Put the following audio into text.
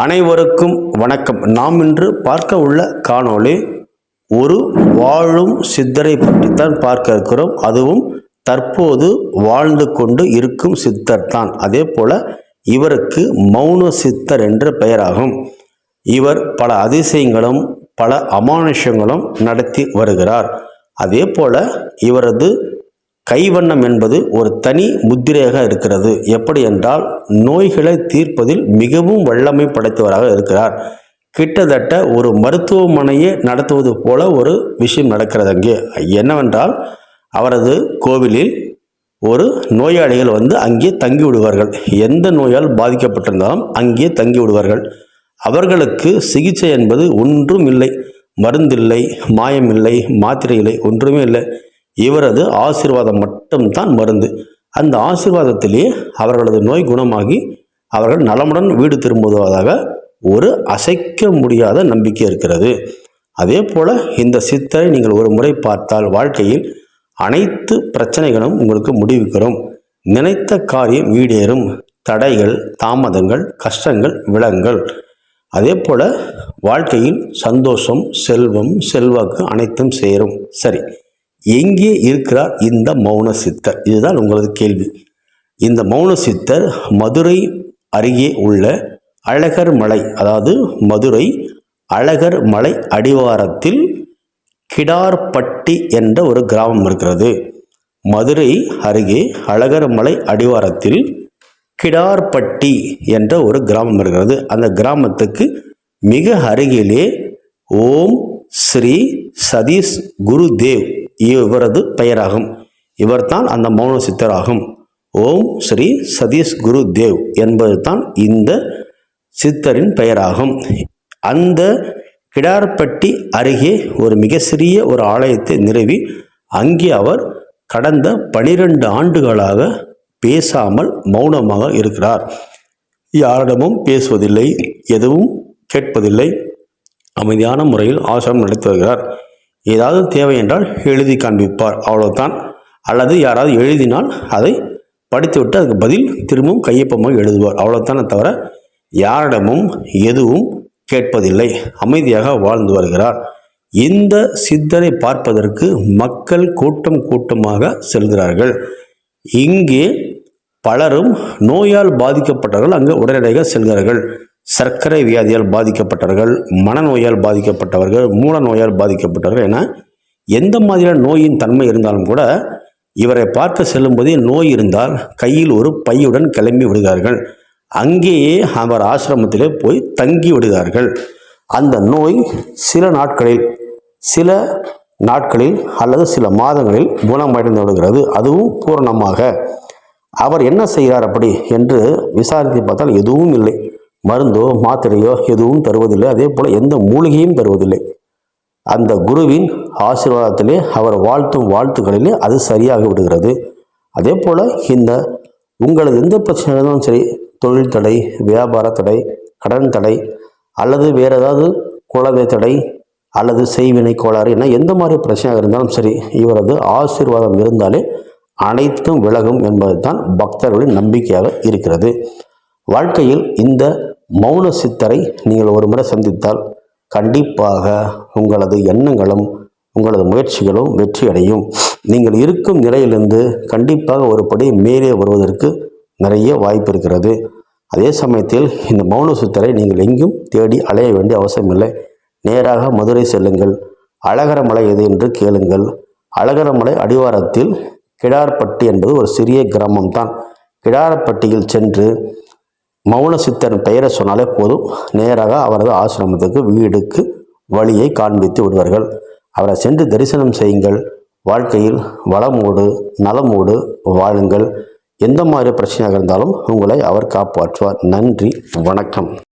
அனைவருக்கும் வணக்கம். நாம் இன்று பார்க்க உள்ள காணொளி ஒரு வாழும் சித்தரை பற்றித்தான் பார்க்க இருக்கிறோம். அதுவும் தற்போது வாழ்ந்து கொண்டு இருக்கும் சித்தர் தான். அதே போல இவருக்கு மௌன சித்தர் என்ற பெயராகும். இவர் பல அதிசயங்களும் பல அமானுஷங்களும் நடத்தி வருகிறார். அதே போல இவரது கைவண்ணம் என்பது ஒரு தனி முத்திரையாக இருக்கிறது. எப்படி என்றால் நோய்களை தீர்ப்பதில் மிகவும் வல்லமை படைத்தவராக இருக்கிறார். கிட்டத்தட்ட ஒரு மருத்துவமனையை நடத்துவது போல ஒரு விஷயம் நடக்கிறது அங்கே. என்னவென்றால் அவரது கோவிலில் ஒரு நோயாளிகள் வந்து அங்கே தங்கி விடுவார்கள் எந்த நோயால் பாதிக்கப்பட்டிருந்தாலும் அங்கே தங்கி விடுவார்கள் அவர்களுக்கு சிகிச்சை என்பது ஒன்றும் இல்லை. மருந்தில்லை மாயமில்லை மாத்திரை இல்லை ஒன்றுமே இல்லை. இவரது ஆசீர்வாதம் மட்டும்தான் மருந்து. அந்த ஆசீர்வாதத்திலேயே அவர்களது நோய் குணமாகி அவர்கள் நலமுடன் வீடு திரும்புவதாக ஒரு அசைக்க முடியாத நம்பிக்கை இருக்கிறது. அதே போல் இந்த சித்தரை நீங்கள் ஒரு முறை பார்த்தால் வாழ்க்கையில் அனைத்து பிரச்சனைகளும் உங்களுக்கு முடிவுக்கிறோம் நினைத்த காரியம் வீடேறும் தடைகள் தாமதங்கள் கஷ்டங்கள் விலங்கள் அதே போல் வாழ்க்கையில் சந்தோஷம் செல்வம் செல்வாக்கு அனைத்தும் சேரும். சரி எங்கே இருக்கிறார் இந்த மௌன சித்தர்? இதுதான் உங்களது கேள்வி. இந்த மௌன சித்தர் மதுரை அருகே உள்ள அழகர் மலை அதாவது மதுரை அழகர் மலை அடிவாரத்தில் கிடார்பட்டி என்ற ஒரு கிராமம் இருக்கிறது. மதுரை அருகே அழகர் மலை அடிவாரத்தில் கிடார்பட்டி என்ற ஒரு கிராமம் இருக்கிறது. அந்த கிராமத்துக்கு மிக அருகிலே ஓம் ஸ்ரீ சதீஷ் குருதேவ் இவரது பெயராகும். இவர்தான் அந்த மௌன சித்தராகும். ஓம் ஸ்ரீ சதீஷ் குரு தேவ் என்பது தான் இந்த சித்தரின் பெயராகும். அந்த கிடார்பட்டி அருகே ஒரு மிக சிறிய ஒரு ஆலயத்தை நிறுவி அங்கே அவர் கடந்த பனிரெண்டு ஆண்டுகளாக பேசாமல் மௌனமாக இருக்கிறார். யாரிடமும் பேசுவதில்லை எதுவும் கேட்பதில்லை. அமைதியான முறையில் ஆசிரமம் நடத்தி வருகிறார். ஏதாவது தேவை என்றால் எழுதி காண்பிப்பார். அவ்வளோதான் அல்லது யாராவது எழுதினால் அதை படித்துவிட்டு அதுக்கு பதில் திரும்பவும் கையொப்பமாக எழுதுவார். அவ்வளோதானே தவிர யாரிடமும் எதுவும் கேட்பதில்லை. அமைதியாக வாழ்ந்து வருகிறார். இந்த சித்தரை பார்ப்பதற்கு மக்கள் கூட்டம் கூட்டமாக செல்கிறார்கள். இங்கே பலரும் நோயால் பாதிக்கப்பட்டவர்கள் அங்கு உடனடியாக செல்கிறார்கள். சர்க்கரை வியாதியால் பாதிக்கப்பட்டவர்கள் மனநோயால் பாதிக்கப்பட்டவர்கள் மூல நோயால் பாதிக்கப்பட்டவர்கள் என எந்த மாதிரியான நோயின் தன்மை இருந்தாலும் கூட இவரை பார்க்க செல்லும்போதே நோய் இருந்தால் கையில் ஒரு பையுடன் கிளம்பி விடுகிறார்கள். அங்கேயே அவர் ஆசிரமத்திலே போய் தங்கி விடுகிறார்கள். அந்த நோய் சில நாட்களில் சில நாட்களில் அல்லது சில மாதங்களில் குணமடைந்து விடுகிறது. அதுவும் பூரணமாக. அவர் என்ன செய்கிறார் அப்படி என்று விசாரித்து பார்த்தால் எதுவும் இல்லை. மருந்தோ மாத்திரையோ எதுவும் தருவதில்லை. அதே போல் எந்த மூலிகையும் தருவதில்லை. அந்த குருவின் ஆசீர்வாதத்திலே அவர் வாழ்த்தும் வாழ்த்துக்களிலே அது சரியாக விடுகிறது. அதே போல் இந்த உங்களது எந்த பிரச்சனை இருந்தாலும் சரி தொழில் தடை வியாபார தடை கடன் தடை அல்லது வேறு ஏதாவது குழந்தை தடை அல்லது செய்வினை கோளாறு என எந்த மாதிரி பிரச்சனையாக இருந்தாலும் சரி இவரது ஆசீர்வாதம் இருந்தாலே அனைத்தும் விலகும் என்பது தான் பக்தர்களின் நம்பிக்கையாக இருக்கிறது. வாழ்க்கையில் இந்த மௌன சித்தரை நீங்கள் ஒரு முறை சந்தித்தால் கண்டிப்பாக உங்களது எண்ணங்களும் உங்களது முயற்சிகளும் வெற்றியடையும். நீங்கள் இருக்கும் நிலையிலிருந்து கண்டிப்பாக ஒரு படி மேலே வருவதற்கு நிறைய வாய்ப்பு இருக்கிறது. அதே சமயத்தில் இந்த மௌன சித்தரை நீங்கள் எங்கும் தேடி அலைய வேண்டிய அவசியமில்லை. நேராக மதுரை செல்லுங்கள். அழகர மலை எது என்று கேளுங்கள். அழகரமலை அடிவாரத்தில் கிடார்பட்டி என்பது ஒரு சிறிய கிராமம் தான் கிடாரப்பட்டியில் சென்று மௌன சித்தன் பெயரை சொன்னாலே போதும். நேராக அவரது ஆசிரமத்துக்கு வீடுக்கு வழியை காண்பித்து விடுவார்கள். அவரை சென்று தரிசனம் செய்யுங்கள். வாழ்க்கையில் வளமோடு நலமோடு வாழுங்கள். எந்த மாதிரி பிரச்சனையாக இருந்தாலும் உங்களை அவர் காப்பாற்றுவார். நன்றி. வணக்கம்.